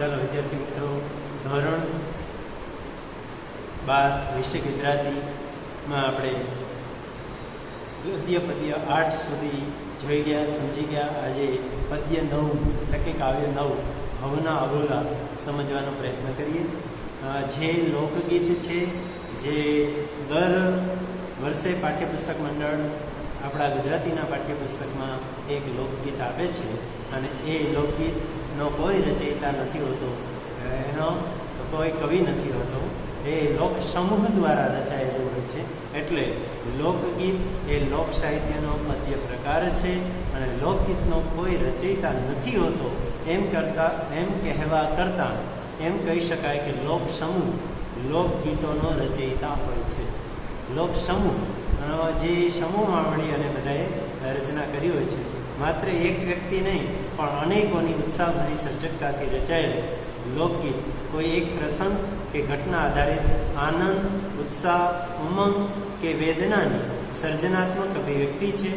ચાલો, વિદ્યાર્થી મિત્રો, ધોરણ બાર, વિષય ગુજરાતીમાં આપણે ગદ્ય પદ્ય આઠ સુધી જોઈ ગયા, સમજી ગયા. આજે પદ્ય નવ એટલે કે કાવ્ય નવ, ભવના અબોલા સમજવાનો પ્રયત્ન કરીએ. જે લોકગીત છે, જે દર વર્ષે પાઠ્યપુસ્તક મંડળ આપણા ગુજરાતીના પાઠ્યપુસ્તકમાં એક લોકગીત આપે છે અને એ લોકગીતનો કોઈ રચયિતા નથી હોતો. એનો કોઈ કવિ નથી હોતો. એ લોક સમૂહ દ્વારા રચાયેલું હોય છે. એટલે લોકગીત એ લોક સાહિત્યનો મધ્ય પ્રકાર છે અને લોકગીતનો કોઈ રચયિતા નથી હોતો. એમ કરતા, એમ કહેવા કરતાં એમ કહી શકાય કે લોક સમૂહ લોકગીતોનો રચયિતા હોય છે. લોક સમૂહ જે સમૂહમાં મળી અને બધાએ રચના કરી હોય છે, માત્ર એક વ્યક્તિ નહીં, પણ અનેકોની ઉત્સાહભરી સર્જકતાથી રચાયેલ લોકગીત, કોઈ એક પ્રસંગ કે ઘટના આધારિત આનંદ, ઉત્સાહ, ઉમંગ કે વેદનાની સર્જનાત્મક અભિવ્યક્તિ છે,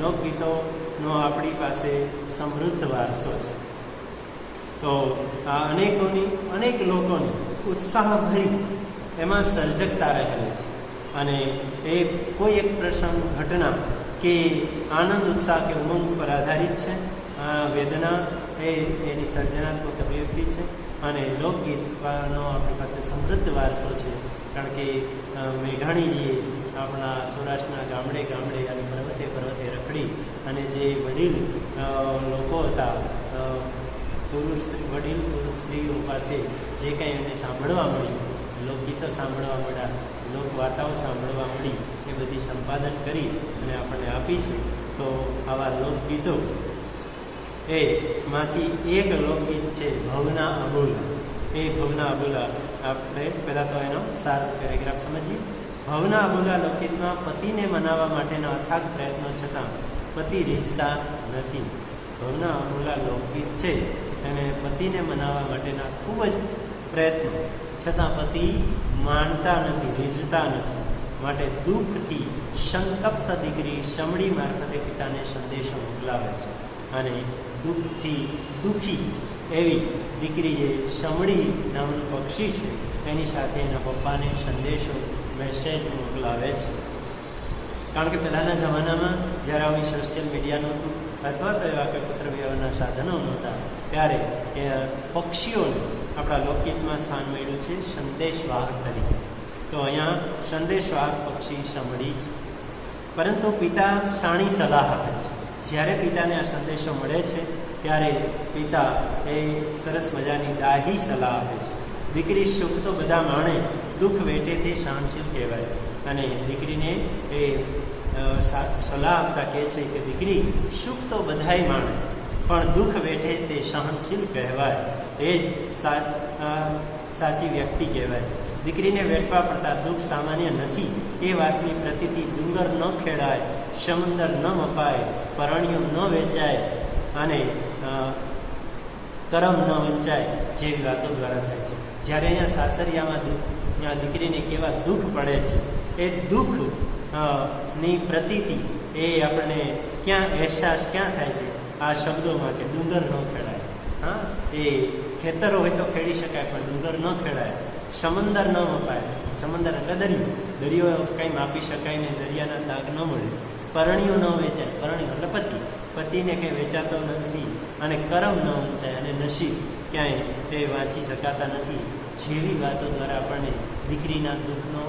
લોકગીતોનો આપણી પાસે સમૃદ્ધ વારસો છે. તો આ અનેકોની, અનેક લોકોની ઉત્સાહભરી એમાં સર્જકતા રહેલી છે. અને એ કોઈ એક પ્રસંગ, ઘટના કે આનંદ, ઉત્સાહ કે ઉમંગ પર આધારિત છે. આ વેદના એ એની સર્જનાત્મક અભિવ્યક્તિ છે અને લોકગીતનો આપણી પાસે સમૃદ્ધ વારસો છે. કારણ કે મેઘાણીજીએ આપણા સૌરાષ્ટ્રના ગામડે ગામડે અને પર્વતે પર્વતે રખડી અને જે વડીલ લોકો હતા પુરુષ, વડીલ પુરુષ સ્ત્રીઓ પાસે જે કંઈ એમને સાંભળવા મળ્યું, લોકગીતો સાંભળવા મળ્યા લોકવાર્તાઓ સાંભળવા મળી, એ બધી સંપાદન કરી અને આપણને આપી છે. તો આવા લોકગીતો. એ માંથી એક લોકગીત છે, ભવના અબોલા. એ ભવના અબોલા, આપણે પહેલાં તો એનો સારો પેરેગ્રાફ સમજીએ. ભવના અબોલા લોકગીતમાં પતિને મનાવવા માટેના અથાગ પ્રયત્નો છતાં પતિ રીઝતા નથી. ભવના અબોલા લોકગીત છે અને પતિને મનાવવા માટેના ખૂબ જ પ્રયત્નો. છતાં પતિ માનતા નથી, રીઝતા નથી. માટે દુઃખથી સંતપ્ત દીકરી શમડી મારફતે પિતાને સંદેશો મોકલાવે છે. અને દુઃખથી દુઃખી એવી દીકરી જે શમડી નામનું પક્ષી છે, એની સાથે એના પપ્પાને સંદેશો મેસેજ મોકલાવે છે. કારણ કે પહેલાંના જમાનામાં જ્યારે આવી સોશિયલ મીડિયા નહોતું અથવા તો એવા કોઈ પત્ર વ્યવહારના સાધનો નહોતા ત્યારે પક્ષીઓને આપણા લોકગીતમાં સ્થાન મળ્યું છે સંદેશવાહક તરીકે. તો અહીંયા સંદેશવાહક પક્ષી સમડી છે. પરંતુ પિતા સાણી સલાહ આપે છે. જ્યારે પિતાને આ સંદેશો મળે છે, ત્યારે પિતા એ સરસ મજાની દાહી સલાહ આપે છે. દીકરી સુખ તો બધા માણે, દુઃખ વેઠે તે સહનશીલ કહેવાય. અને દીકરીને એ સલાહ આપતા કહે છે કે દીકરી, સુખ તો બધાય માણે. પણ દુઃખ વેઠે તે સહનશીલ કહેવાય. એ જ સાચી વ્યક્તિ કહેવાય. દીકરીને વેઠવા પડતા દુઃખ સામાન્ય નથી. એ વાતની પ્રતિતિ ડુંગર ન ખેડાય, સમુદર ન મપાય, પરણિયું ન વેચાય અને કરમ ન વંચાય જેવી વાતો દ્વારા થાય છે. જ્યારે અહીંયા સાસરિયામાં દીકરીને કેવા દુઃખ પડે છે. એ દુઃખની પ્રતીતિ એ આપણને ક્યાં અહેસાસ ક્યાં થાય છે? આ શબ્દોમાં કે ડુંગર ન ખેડાય. હા એ ખેતરો હોય તો ખેડી શકાય પણ ડુંગર ન ખેડાય. સમંદર ન મપાય. સમંદર એટલે દરિયો. દરિયો કંઈ માપી શકાય ને દરિયાના દાગ ન મળે. પરણિયો ન વેચાય. પરણીઓ એટલે પતિ. પતિને કંઈ વેચાતો નથી અને કરમ ન વંચાય અને નસીબ ક્યાંય એ વાંચી શકાતા નથી. જેવી વાતો દ્વારા આપણને દીકરીના દુઃખનો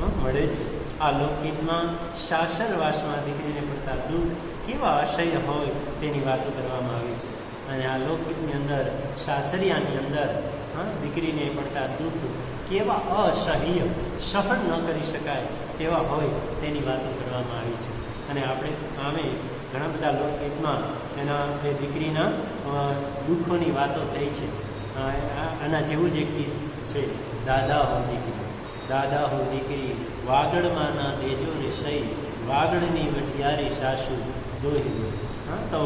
હં, મળે છે. આ લોકગીતમાં શાસરવાસમાં દીકરીને પડતા દુઃખ કેવા અસહ્ય હોય તેની વાતો કરવામાં આવી છે. અને આ લોકગીતની અંદર, સાસરિયાની અંદર, હા, દીકરીને પડતા દુઃખ કેવા અસહ્ય સહન ન કરી શકાય તેવા હોય તેની વાતો કરવામાં આવી છે. અને આપણે આમે ઘણા બધા લોકગીતમાં એના એ દીકરીના દુઃખોની વાતો થઈ છે. આના જેવું જ એક ગીત છે, દાદા હો દીકરી, દાદા હો દીકરી વાગડમાંના દેજો સહી, વાગડની વઢિયારી સાસુ દોહી હા, તો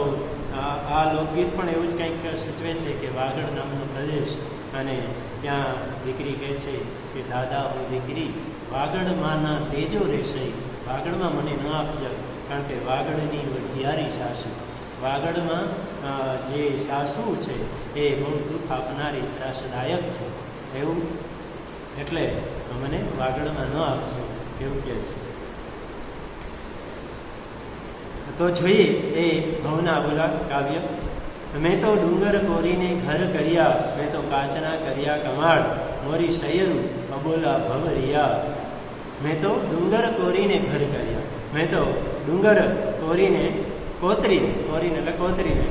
આ લોકગીત પણ એવું જ કંઈક સૂચવે છે કે વાગડ નામનો પ્રદેશ અને ત્યાં દીકરી કહે છે કે, દાદા, હું દીકરી, વાગડમાંના તેજો રહેશે. વાગડમાં મને ન આપજો, કારણ કે વાગડની વઢિયારી સાસુ. વાગડમાં જે સાસુ છે, એ બહુ દુઃખ આપનારી ત્રાસદાયક છે. એવું? એટલે મને વાગડમાં ન આપજો, એવું કહે છે. તો જોઈએ, એ ભવના બોલા, કાવ્ય, મેં તો ડુંગર કોરીને ઘર કર્યા, મેં તો કાચના કર્યા કમાડ મોરી શયરું અબોલા ભવરિયા મેં તો ડુંગર કોરીને ઘર કર્યા, મેં તો ડુંગર કોરીને કોતરીને, કોરીને એટલે કોતરીને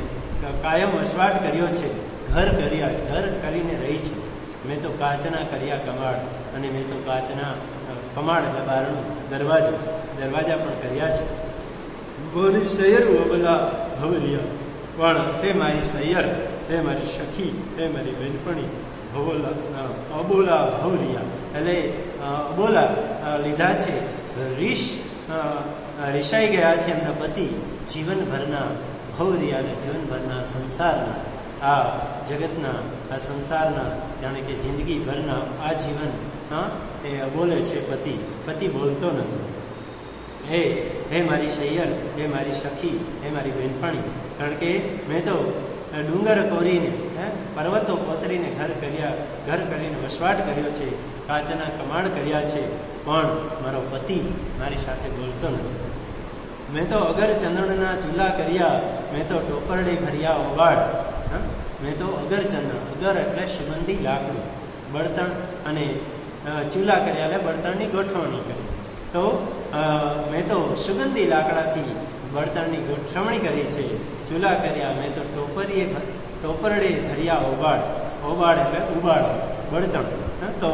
કાયમ વસવાટ કર્યો છે, ઘર કર્યા છે, ઘર કરીને રહી છું. મેં તો કાચના કર્યા કમાડ અને મેં તો કાચના કમાડ એટલે બારણું, દરવાજો, દરવાજા પણ કર્યા છે. બોલી સૈયર ઓબલા ભવરિયા. પણ હે મારી સૈયર હે મારી સખી હે મારી બેનપણી ભવોલા અબોલા ભવરિયા. એટલે અબોલા લીધા છે. રીશ રિસાઈ ગયા છે એમના પતિ જીવનભરના ભવરિયા અને જીવનભરના સંસારના, આ જગતના, આ સંસારના, જાણે કે જિંદગીભરના આ જીવન હા એ બોલે છે પતિ. પતિ બોલતો નથી. હે હે મારી સૈયર હે મારી સખી, હે મારી બેનપણી કારણ કે મેં તો ડુંગર કોરીને, હે, પર્વતો કોતરીને ઘર કર્યા, ઘર કરીને વસવાટ કર્યો છે, કાચના કમાડ કર્યા છે, પણ મારો પતિ મારી સાથે બોલતો નથી. મેં તો અગર ચંદ્રના ચૂલા કર્યા, મેં તો ટોપરડે ભર્યા હા? મેં તો અગર ચંદ્ર અગર એટલે સુગંધી લાકડું, બળતણ અને ચૂલા કર્યા એટલે બળતણની ગોઠવણી કરી. તો મેં તો સુગંધી લાકડાથી બળતણની ગોઠવણી કરી છે. ચૂલા કર્યા, મેં તો ટોપરીએ ટોપરડે ભર્યા ઓબાડ ઓબાડ એટલે ઉબાડ બળતણ. તો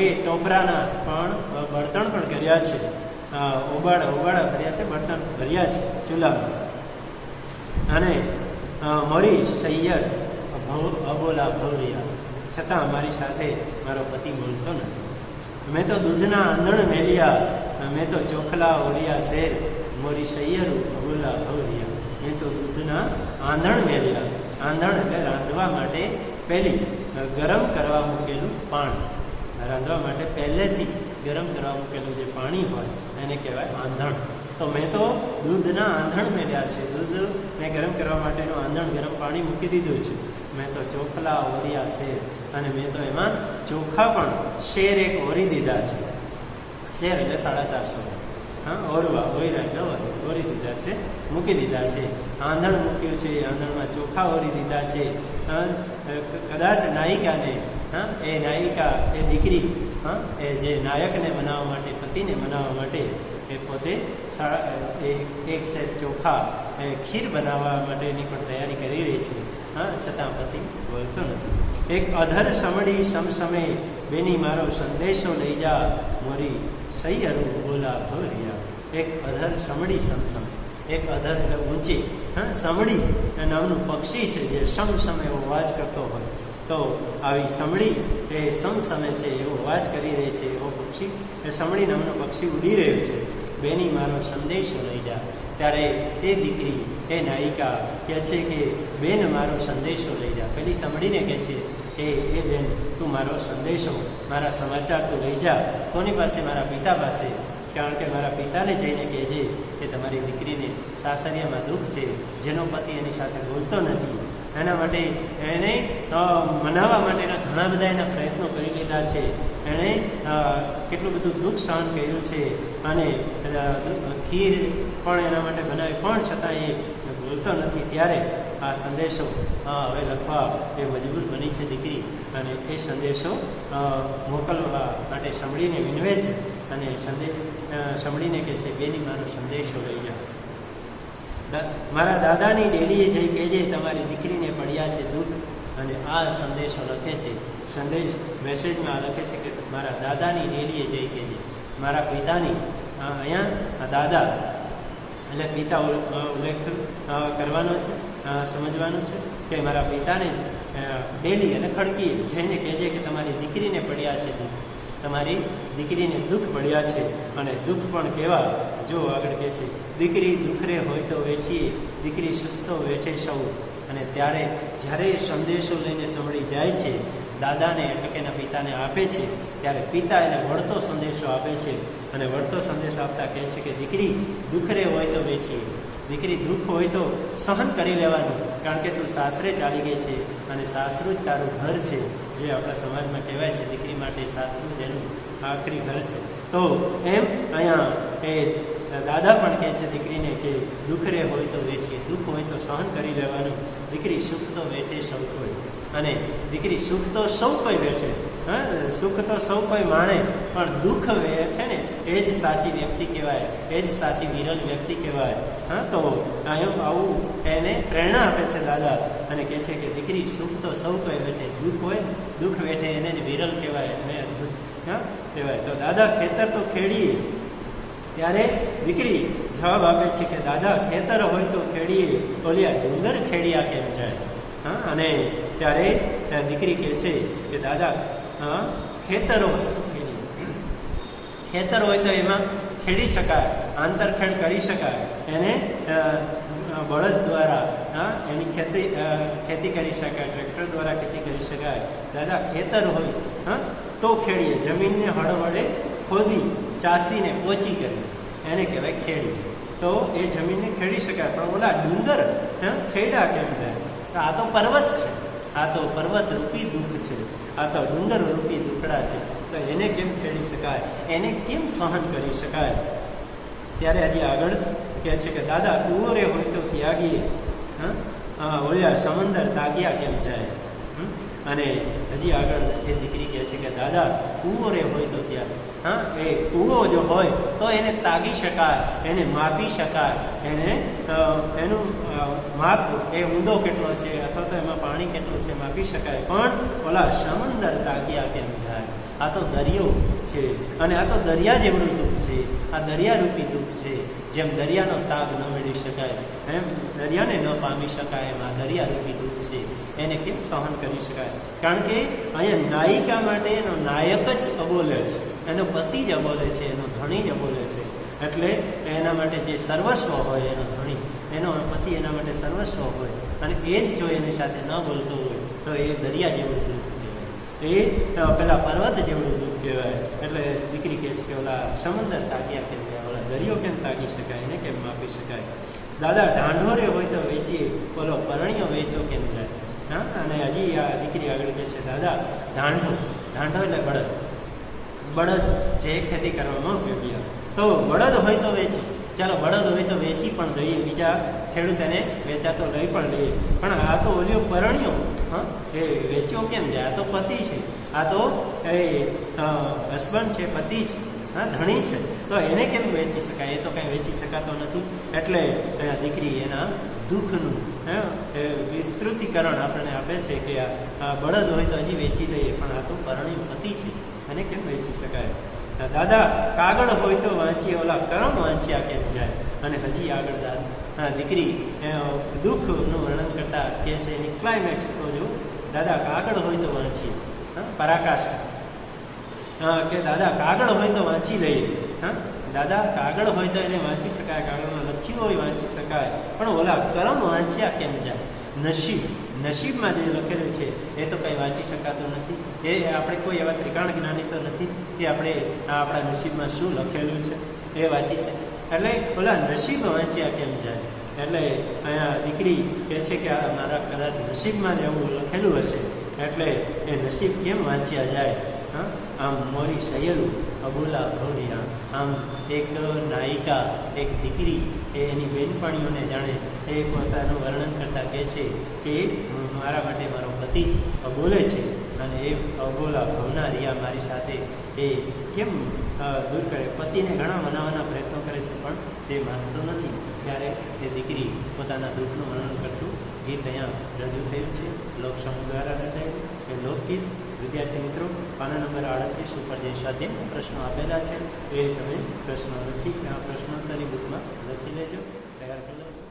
એ ટોપરાના પણ બળતણ પણ કર્યા છે. ઓબાળ ઓબાડા ભર્યા છે, બળતણ ભર્યા છે ચૂલામાં. અને મરી સૈયર અબોલા ભવરિયા છતાં મારી સાથે મારો પતિ બોલતો નથી. મેં તો દૂધના આંધણ મેલ્યા મેં તો ચોખલા ઓરિયા શેર, મોરી સૈયરું અબોલા ભવરિયા. મેં તો દૂધના આંધણ મેળ્યા આંધણ એટલે રાંધવા માટે પહેલી ગરમ કરવા મૂકેલું પાણી. રાંધવા માટે પહેલેથી જ ગરમ કરવા મૂકેલું જે પાણી હોય, એને કહેવાય આંધણ. તો મેં તો દૂધના આંધણ મેળ્યા છે. દૂધ મેં ગરમ કરવા માટેનું આંધણ, ગરમ પાણી મૂકી દીધું છે. મેં તો ચોખલા ઓરિયા શેર. અને મેં તો એમાં ચોખા પણ શેર એક ઓરી દીધા છે. શેર સાડા ચારસો. હા ઓરવા ઓયરા એટલે ઓર- દીધા છે, મૂકી દીધા છે. આંધણ મૂક્યું છે, આંધણમાં ચોખા ઓરી દીધા છે. કદાચ નાયિકાને, હા, એ નાયિકા, એ દીકરી, હા, એ જે નાયકને બનાવવા માટે, પતિને બનાવવા માટે, એ પોતે એક સેટ ચોખા, એ ખીર બનાવવા માટેની પણ તૈયારી કરી રહી છે. હા, છતાં પતિ બોલતો નથી. એક અધર સમડી સમસમે, બેની મારો સંદેશો લઈ જા, મોરી સૈયરું બોલા ભવરિયા. એક અધર સમડી સમસમ. એક અધર એટલે ઊંચી. હા સમડી નામનું પક્ષી છે જે સમસમે એવો અવાજ કરતો હોય. તો આવી સમડી એ સમસમે છે એવો અવાજ કરી રહી છે એવો પક્ષી. એ સમડી નામનો પક્ષી ઉડી રહ્યો છે. બેની મારો સંદેશો લઈ જા. ત્યારે એ દીકરી, એ નાયિકા કહે છે કે, બેન, મારો સંદેશો લઈ જા. પેલી સમડીને કહે છે કે એ બેન, તું મારો સંદેશો, મારા સમાચાર તું લઈ જા. કોની પાસે? મારા પિતા પાસે. કારણ કે મારા પિતાને જઈને કહેજે કે તમારી દીકરીને સાસરિયામાં દુઃખ છે. જેનો પતિ એની સાથે બોલતો નથી. એના માટે એને મનાવવા માટેના ઘણા બધા એના પ્રયત્નો કરી લીધા છે. એણે કેટલું બધું દુઃખ સહન કર્યું છે. અને ખીર પણ એના માટે બનાવી. પણ છતાં એ બોલતો નથી. ત્યારે આ સંદેશો હવે લખવા એ મજબૂર બની છે દીકરી. અને એ સંદેશો મોકલવા માટે સંભળીને વિનવે છે. અને સંદેશ અ, સંભળીને કહે છે બેની મારો સંદેશો લઈ જાઓ મારા દાદાની ડેલીએ જઈ કહેજે તમારી દીકરીને પડ્યા છે દુઃખ. અને આ સંદેશો લખે છે સંદેશ મેસેજમાં લખે છે કે મારા દાદાની ડેલીએ જઈ કહેજે. મારા પિતાની અહીંયા દાદા એટલે પિતા ઉલ- ઉલ્લેખ કરવાનો છે સમજવાનું છે કે મારા પિતાને ડેલી અને ખડકી જઈને કહેજે કે તમારી દીકરીને પડ્યા છે તમારી દીકરીને દુઃખ પડ્યા છે અને દુઃખ પણ કેવા? જો આગળ કહે છે, દીકરી દુઃખરે હોય તો વેઠીએ, દીકરી સુખ તો વેઠે સૌ. અને ત્યારે જ્યારે સંદેશો લઈને સંભળી જાય છે દાદાને એટલે કે એના પિતાને આપે છે, ત્યારે પિતા એને વળતો સંદેશો આપે છે અને વળતો સંદેશો આપતા કહે છે કે, દીકરી, દુઃખરે હોય તો વેઠીએ દીકરી, દુઃખ હોય તો સહન કરી લેવાનું, કારણ કે તું સાસરે ચાલી ગઈ છે અને સાસરું જ તારું ઘર છે. જે આપણા સમાજમાં કહેવાય છે, દીકરી માટે સાસરું જેનું આખરી ઘર છે. તો એમ અહીંયા એ દાદા પણ કહે છે દીકરીને કે દુઃખ રે હોય તો વેઠીએ દુઃખ હોય તો સહન કરી લેવાનું. દીકરી, સુખ તો વેઠે સૌ કોઈ. અને દીકરી સુખ તો સૌ કોઈ વેઠે હા? સુખ તો સૌ કોઈ માણે, પણ દુઃખ વેઠે ને, એ જ સાચી વ્યક્તિ કહેવાય, એ જ સાચી વિરલ વ્યક્તિ કહેવાય, હા? તો આવું એને પ્રેરણા આપે છે દાદા અને કહે છે કે દીકરી સુખ તો સૌ કોઈ વેઠે દુઃખ હોય દુઃખ વેઠે એને જ વિરલ કહેવાય અને અદભુત, હા? કહેવાય. તો દાદા ખેતર તો ખેડીએ, ત્યારે દીકરી જવાબ આપે છે કે દાદા ખેતર હોય તો ખેડીએ ઓલિયા ડુંગર ખેડિયા કેમ જાય, હા? અને ત્યારે દીકરી કહે છે કે, દાદા ખેતર હોય ખેતર હોય તો એમાં ખેડી શકાય, આંતરખેડ કરી શકાય. એને બળદ દ્વારા એની ખેતી ખેતી કરી શકાય, ટ્રેક્ટર દ્વારા ખેતી કરી શકાય. દાદા, ખેતર હોય હા તો ખેડીએ. જમીનને હળ ખોદી, ચાસીને પોચી કરવી એને કહેવાય ખેડી. તો એ જમીનને ખેડી શકાય. પણ ઓલા ડુંગર ખેડા કેમ જાય? આ તો પર્વત છે. આ તો પર્વત રૂપી દુઃખ છે આ તો ડુંગર રૂપી દુખડા છે. તો એને કેમ ખેડી શકાય? એને કેમ સહન કરી શકાય? ત્યારે હજી આગળ કહે છે કે દાદા કુંવરે હોય તો ત્યાગીએ. હા, ઓલ્યા સમંદર તાગ્યા કેમ જાય? અને હજી આગળ એ દીકરી કહે છે કે દાદા કૂવો રે હોય તો ત્યાં. હા, એ કૂવો જો હોય તો એને તાગી શકાય, એને માપી શકાય, એને એનું માપ એ ઊંડો કેટલો છે અથવા તો એમાં પાણી કેટલું છે માપી શકાય. પણ ઓલા સમંદર તાગ્યા કેમ થાય? આ તો દરિયો છે અને આ તો દરિયા જેવડું દુઃખ છે. આ દરિયારૂપી દુઃખ છે. જેમ દરિયાનો તાગ ન મેળવી શકાય, એમ દરિયાને ન પામી શકાય એમ આ દરિયારૂપી દુઃખ એને કેમ સહન કરી શકાય? કારણ કે અહીંયા નાયિકા માટે એનો નાયક જ અબોલે છે. એનો પતિ જ અબોલે છે, એનો ધણી જ અબોલે છે. એટલે એના માટે જે સર્વસ્વ હોય એનો ધણી, એનો પતિ એના માટે સર્વસ્વ હોય અને એ જ જો એની સાથે ન બોલતો હોય, તો એ દરિયા જેવું દુઃખ કહેવાય. એ પેલા પર્વત જેવડું દુઃખ કહેવાય. એટલે દીકરી કહે છે કે, ઓલા સમંદર તાગ્યા કેમ કહેવાય ઓલા દરિયો કેમ તાગી શકાય? એને કેમ માપી શકાય? દાદા, ઢાંઢોરે હોય તો વેચીએ. ઓલો પરણિયો વેચો કેમ જાય? હા, અને હજી આ દીકરી આગળ કહે છે, દાદા ઢાંઢો ઢાંઢો એટલે બળદ. બળદ જે ખેતી કરવામાં ઉપયોગી આવે તો બળદ હોય તો વેચી. ચાલો, બળદ હોય તો વેચી પણ દઈએ. બીજા ખેડૂત એને વેચાતો લઈ પણ લઈએ પણ આ તો ઓલિયો પરણ્યો. હા, એ વેચ્યો કેમ જાય? આ તો પતિ છે. આ તો એ હસબન્ડ છે, પતિ છે. હા ધણી છે. તો એને કેમ વેચી શકાય? એ તો કંઈ વેચી શકાતો નથી. એટલે દીકરી એના દુઃખનું હે વિસ્તૃતિકરણ આપણને આપે છે કે આ બળદ હોય તો હજી વેચી દઈએ પણ આ તો પરણ્યું હતી છે. અને કેમ વેચી શકાય? દાદા કાગળ હોય તો વાંચીએ ઓલા કરમ વાંચ્યા કેમ જાય? અને હજી આગળ દાદા દીકરી દુઃખનું વર્ણન કરતા કે છે એની ક્લાઇમેક્સ તો જો દાદા કાગળ હોય તો વાંચીએ હા, કે દાદા કાગળ હોય તો વાંચી લઈએ. હા? દાદા, કાગળ હોય તો એને વાંચી શકાય, કાગળમાં લખ્યું હોય વાંચી શકાય. પણ ઓલા કરમ વાંચ્યા કેમ જાય? નસીબ, નસીબમાં જે લખેલું છે, એ તો કંઈ વાંચી શકાતું નથી. એ આપણે કોઈ એવા ત્રિકાણ જ્ઞાની તો નથી કે આપણે આપણા નસીબમાં શું લખેલું છે, એ વાંચી શકે એટલે ઓલા નસીબ વાંચ્યા કેમ જાય? એટલે અહીંયા દીકરી કહે છે કે મારા કદાચ નસીબમાં જ એવું લખેલું હશે. એટલે એ નસીબ કેમ વાંચ્યા જાય? હા? આમ મોરી સયલું, અબોલા ભવરિયા. આમ એક નાયિકા, એક દીકરી, એ એની બેનપણીઓને જાણે એ પોતાનું વર્ણન કરતાં કહે છે કે મારા માટે મારો પતિ જ અબોલે છે અને એ અબોલા ભવના રિયા મારી સાથે એ કેમ દૂર કરે? પતિને ઘણા મનાવવાના પ્રયત્નો કરે છે, પણ તે માનતો નથી. ત્યારે એ દીકરી પોતાના દુઃખનું વર્ણન કરતું ગીત અહીંયા રજૂ થયું છે. લોકસમૂહ દ્વારા રચાયું એ લોકગીત. વિદ્યાર્થી મિત્રો, પાના નંબર આડત્રીસ ઉપર જે સાથે પ્રશ્નો આપેલા છે, એ તમે પ્રશ્નો લખી પ્રશ્નોત્તરી બુકમાં લખી લેજો, તૈયાર કરી લેજો.